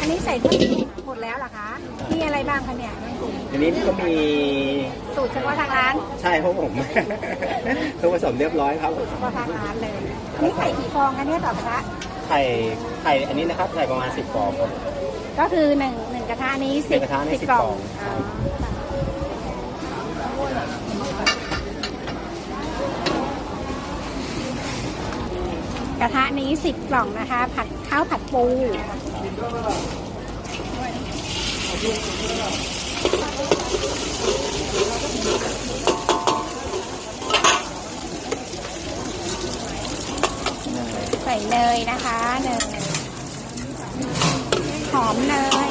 ส่เครื่องปรุงหมดแล้วเหรอคะ มีอะไรบ้างคะเนี่ยเครื่องปรุงอันนี้ก็มีสูตรเฉพาะทางร้านใช่ครับผมเครื่องผสมเรียบร้อยครับผมเฉพาะทางร้านเลยนี่ไข่กี่ฟองคะเนี่ยต่อกระทะไข่ไข่อันนี้นะครับไข่ประมาณ 10ฟองครับก็คือหนึ่งหนึ่งกระทะนี้หนึ่สิบงกระทะนี่สิบ10กล่องกล่องอ๋อกระทะนี้สิบกล่องนะคะ ผัดข้าวผัดปู ใส่เนยนะคะเนยหอมเนย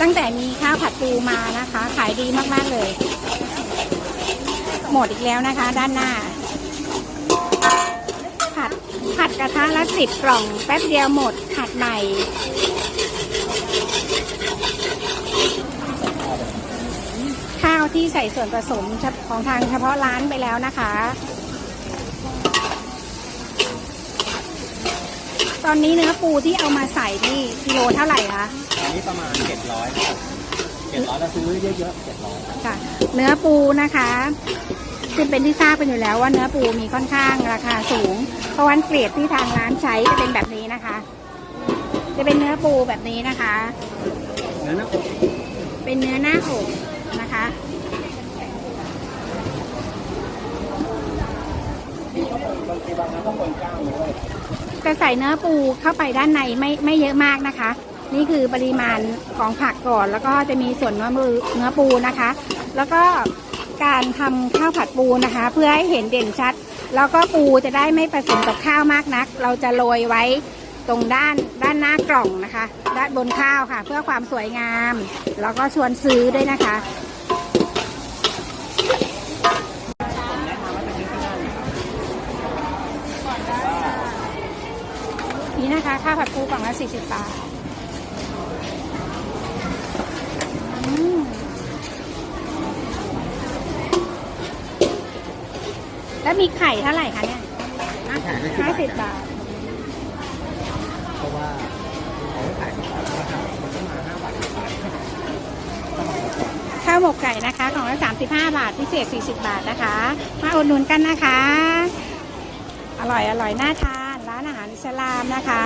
ตั้งแต่มีข้าวผัดปูมานะคะ ขายดีมาก ๆ เลย หมดอีกแล้วนะคะ ด้านหน้า กระทะละสิบกล่องแป๊บเดียวหมดผัดใหม่ ข้าวที่ใส่ส่วนผสมของทางเฉพาะร้านไปแล้วนะคะ ตอนนี้เนื้อปูที่เอามาใส่นี่กิโลเท่าไหร่คะอันนี้ประมาณ700ครับ700เราซื้อเยอะๆ700ค่ะ เนื้อปูนะคะ คือเป็นที่ทราบกันอยู่แล้วว่าเนื้อปูมีค่อนข้างราคาสูง เพราะวันเกรดที่ทางร้านใช้จะเป็นแบบนี้นะคะ จะเป็นเนื้อปูแบบนี้นะคะ เนื้อหน้าอกเป็นเนื้อหน้าอกนะคะจะใส่เนื้อปูเข้าไปด้านในไม่ไม่เยอะมากนะคะ นี่คือปริมาณของผักก่อน แล้วก็จะมีส่วนเนื้อมือเนื้อปูนะคะ แล้วก็ การทำข้าวผัดปูนะคะ เพื่อให้เห็นเด่นชัด แล้วก็ปูจะได้ไม่ผสมกับข้าวมากนัก เราจะโรยไว้ตรงด้านด้านหน้ากล่องนะคะ ด้านบนข้าวค่ะ เพื่อความสวยงาม แล้วก็ชวนซื้อด้วยนะคะนี่นะคะข้าวผัดปูกล่องละ40บาท อืม แล้วมีไข่เท่าไหร่คะเนี่ยห้าสิบบาท เพราะว่าเขาขายของราคามันก็มา5บาท10บาทข้าวหมกไก่นะคะกล่องละ35บาท พิเศษ40บาทนะคะ มาอุดหนุนกันนะคะ อร่อยอร่อยน่าทาน ร้านอาหารอิสลามนะคะ